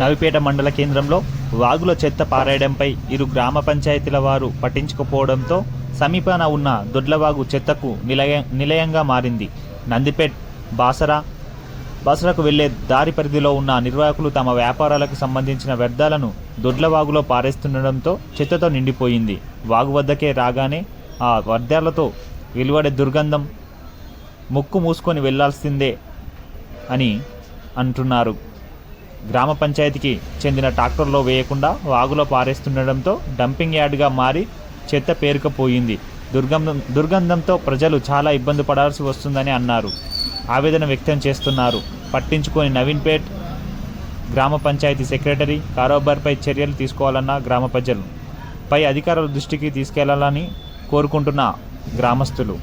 నవిపేట మండల కేంద్రంలో వాగులో చెత్త పారేయడంపై ఇరు గ్రామ పంచాయతీల వారు పట్టించుకోపోవడంతో సమీపాన ఉన్న దొడ్లవాగు చెత్తకు నిలయ నిలయంగా మారింది. నందిపేట్ బాసరా బాసరాకు వెళ్ళే దారి పరిధిలో ఉన్న నిర్వాహకులు తమ వ్యాపారాలకు సంబంధించిన వ్యర్థాలను దొడ్లవాగులో పారేస్తుండడంతో చెత్తతో నిండిపోయింది. వాగు వద్దకే రాగానే ఆ వ్యర్థాలతో వెలువడే దుర్గంధం ముక్కు మూసుకొని వెళ్ళాల్సిందే అని అంటున్నారు. గ్రామ పంచాయతీకి చెందిన ట్రాక్టర్లో వేయకుండా వాగులో పారేస్తుండడంతో డంపింగ్ యార్డ్గా మారి చెత్త పేరుకుపోయింది. దుర్గంధం దుర్గంధంతో ప్రజలు చాలా ఇబ్బంది పడాల్సి వస్తుందని అన్నారు. ఆవేదన వ్యక్తం చేస్తున్నారు. పట్టించుకొని నవీన్పేట్ గ్రామ పంచాయతీ సెక్రటరీ కారోబార్పై చర్యలు తీసుకోవాలన్న గ్రామ ప్రజలు పై అధికారుల దృష్టికి తీసుకెళ్ళాలని కోరుకుంటున్న గ్రామస్తులు.